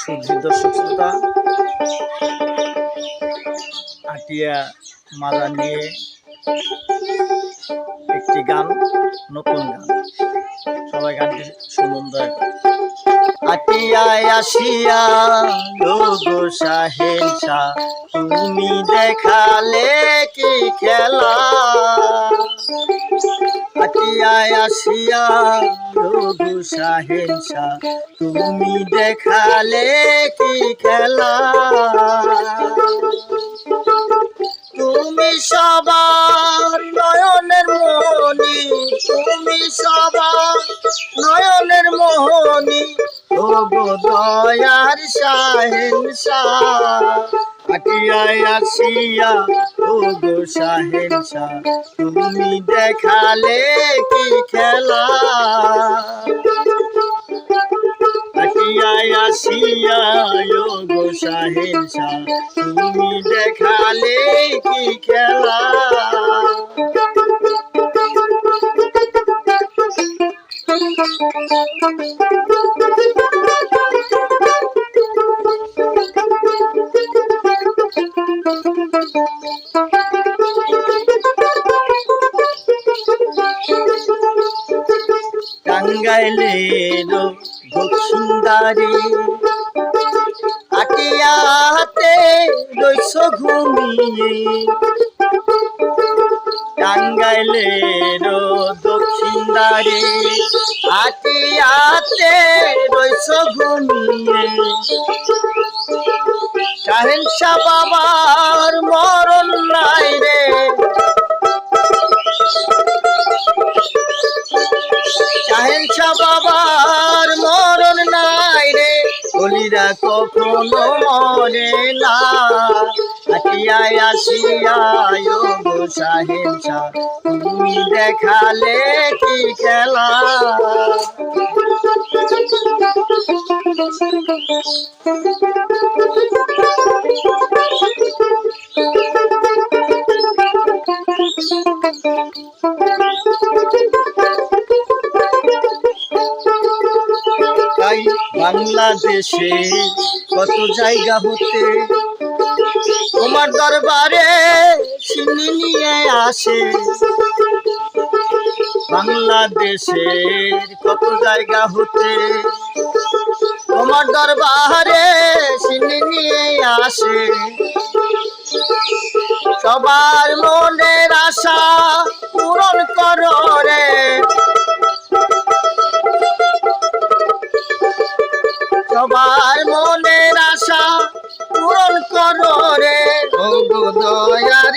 সুধী দর্শক শ্রোতা, আটিয়া মাজার নিয়ে একটি গান, নতুন গান। সবাই গানটি শুনুন, দয়া আসিয়া গো সাহেনসা তুমি দেখালে কি খেলা? আটিয়ায় আসিয়া রঘু সাহেনসা তুমি দেখালে কি খেলা? তুমি সবার নয়নের মোহনী, তুমি সবার নয়নের মোহনী গো দয়ার সাহেনসা আটিয়ায় আসিয়া, ও গো তুমি দেখালে কি খেলা? আটিয়ায় আসিয়া, ও গো সাহেনসা তুমি দেখালে কি খেলা? টাঙ্গাইলের দক্ষিণদারে আটিয়া হাতে রইস ঘুমিয়ে। টাঙ্গাইলের দক্ষিণদারে আটিয়াতে রইস ঘুমিয়ে। চাহেন বাবার মরণ নাই রে। কখনো মরে না আটিয়ায় আসিয়ায় গো সাহেব তুমি দেখালে কি খেলা তাই বাংলাদেশে কত জায়গা হতে তোমার দরবারে সিনি নিয়ে আসে। বাংলাদেশের কত জায়গা হতে তোমার দরবারে সিনি নিয়ে আসে। সবার মনের আশা পূরণ করো। রে সবার মনের আশা পূরণ করো রে। দয়ার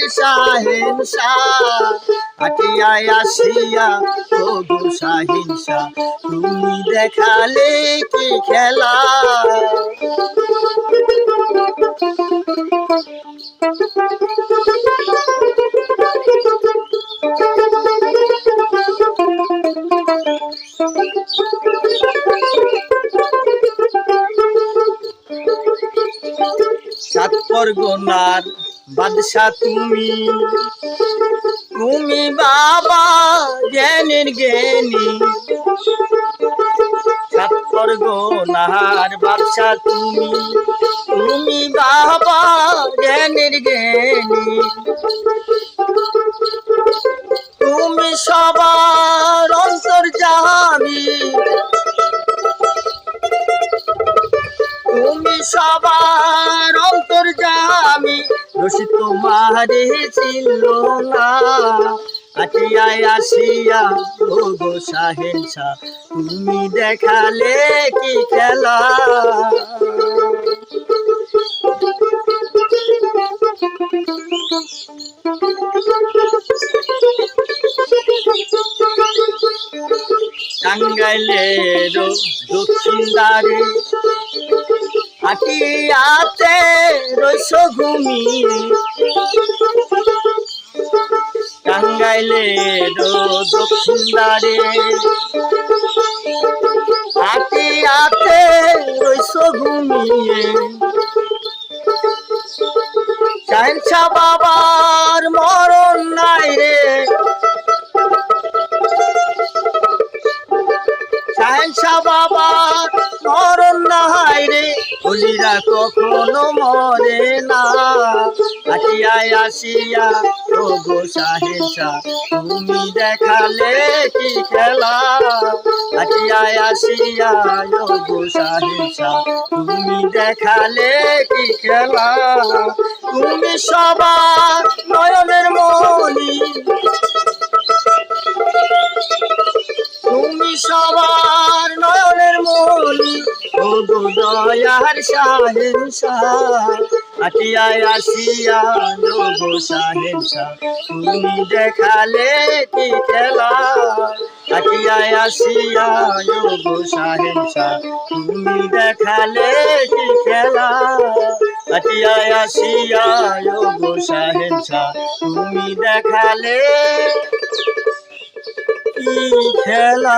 সাহিংসা তুমি দেখালে কি খেলা? সাত পরগনার বাদশা তুমি। তুমি বাবা জ্ঞানের জ্ঞানী। সাত পরগনার বাদশা তুমি। তুমি বাবা জ্ঞানের জ্ঞানী। তুমি সবার অন্তর যাবি তুমি সবার অন্তর জামি রশি তোমারে ছিল আসিয়া, ও গো সাহেনসা তুমি দেখালে কি খেলা? টাঙ্গাইলের দক্ষিণ দ্বারে হাটিয়াতে রইস ঘুমিয়ে। টাঙ্গাইলের দক্ষিণ দ্বারে হাটিয়াতে রইস ঘুমিয়ে। চাইছা বাবার মরণ নাই রে। শাহেনশা বাবা মরণ না বলিরা কখনো মরে না। হাটিয়ায় আসিয়া ও গো সাহেসা তুমি দেখালে কি খেলা? হাটিয়ায় আসিয়া ও গো সাহেসা তুমি দেখালে কি খেলা? তুমি সবার নয়নের মনি তুমি সবার ও দয়ার সাহেসা আটিয়ায় আসিয়া গো সাহেসা তুমি দেখালে কি খেলা? আটিয়ায় আসিয়া গো সাহেসা তুমি দেখালে কি খেলা? আটিয়ায় আসিয়া গো সাহেসা তুমি দেখালে কি খেলা?